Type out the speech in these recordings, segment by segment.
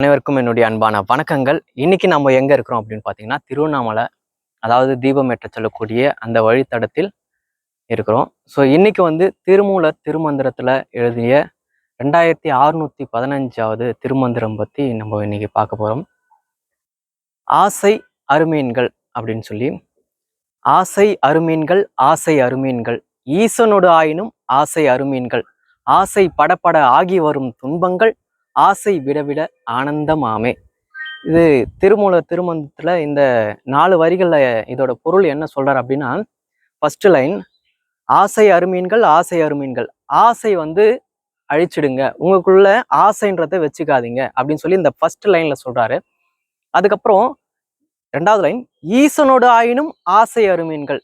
அனைவருக்கும் என்னுடைய அன்பான வணக்கங்கள். இன்னைக்கு நம்ம எங்க இருக்கிறோம் அப்படின்னு பார்த்தீங்கன்னா திருவண்ணாமலை அதாவது தீபம் ஏற்ற சொல்லக்கூடிய அந்த வழித்தடத்தில் இருக்கிறோம். ஸோ இன்னைக்கு வந்து திருமூலர் திருமந்திரத்துல எழுதிய ரெண்டாயிரத்தி அறுநூத்தி பதினஞ்சாவது திருமந்திரம் பத்தி நம்ம இன்னைக்கு பார்க்க போறோம். ஆசை அருமீன்கள் அப்படின்னு சொல்லி. ஆசை அருமீன்கள் ஆசை அருமீன்கள். ஈசனோடு ஆயினும் ஆசை அருமீன்கள். ஆசை படப்பட ஆகி வரும் துன்பங்கள் ஆசை விடவிட ஆனந்தமாமே. இது திருமூல திருமந்தத்தில் இந்த நாலு வரிகளில் இதோட பொருள் என்ன சொல்கிறார் அப்படின்னா ஃபஸ்ட்டு லைன் ஆசை அருமீன்கள் ஆசை அருமீன்கள். ஆசை வந்து அழிச்சிடுங்க. உங்களுக்குள்ள ஆசைன்றதை வச்சுக்காதீங்க அப்படின்னு சொல்லி இந்த ஃபர்ஸ்ட் லைனில் சொல்கிறாரு அதுக்கப்புறம் ரெண்டாவது லைன் ஈசனோடு ஆயினும் ஆசை அருமீன்கள்.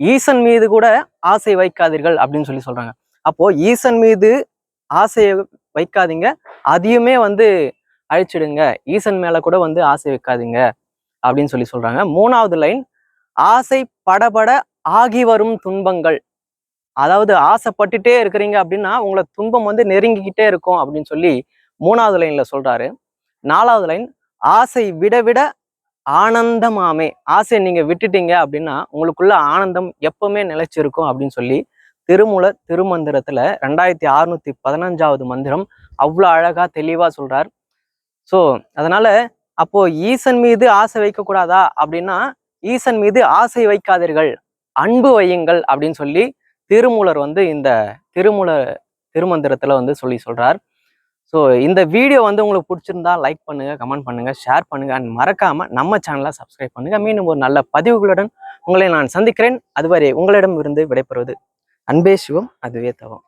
ஈசன் மீது கூட ஆசை வைக்காதீர்கள் அப்படின்னு சொல்லி சொல்கிறாங்க அப்போது ஈசன் மீது ஆசையை வைக்காதீங்க. அதையுமே வந்து அழிச்சிடுங்க. ஈசன் மேல கூட வந்து ஆசை வைக்காதீங்க அப்படின்னு சொல்லி சொல்றாங்க. மூணாவது லைன் ஆசை படபட ஆகி வரும் துன்பங்கள். அதாவது ஆசைப்பட்டுட்டே இருக்கிறீங்க அப்படின்னா உங்களை துன்பம் வந்து நெருங்கிக்கிட்டே இருக்கும் அப்படின்னு சொல்லி மூணாவது லைன்ல சொல்றாரு. நாலாவது லைன் ஆசை விட விட ஆனந்தமாமே. ஆசை நீங்க விட்டுட்டீங்க அப்படின்னா உங்களுக்குள்ள ஆனந்தம் எப்பவுமே நிலைச்சிருக்கும் அப்படின்னு சொல்லி திருமூலர் திருமந்திரத்துல ரெண்டாயிரத்தி அறுநூத்தி பதினஞ்சாவது மந்திரம் அவ்வளோ அழகா தெளிவா சொல்றார். ஸோ அதனால அப்போ ஈசன் மீது ஆசை வைக்க கூடாதா அப்படின்னா ஈசன் மீது ஆசை வைக்காதீர்கள். அன்பு வையுங்கள் அப்படின்னு சொல்லி திருமூலர் வந்து இந்த திருமூல திருமந்திரத்துல வந்து சொல்லி சொல்றார். ஸோ இந்த வீடியோ வந்து உங்களுக்கு பிடிச்சிருந்தா லைக் பண்ணுங்க கமெண்ட் பண்ணுங்க ஷேர் பண்ணுங்க அண்ட் மறக்காம நம்ம சேனலை சப்ஸ்கிரைப் பண்ணுங்க. மீண்டும் ஒரு நல்ல பதிவுகளுடன் உங்களை நான் சந்திக்கிறேன். அதுவரை உங்களிடம் இருந்து விடைபெறுவது அன்பே சிவம் அதுவே தவம்.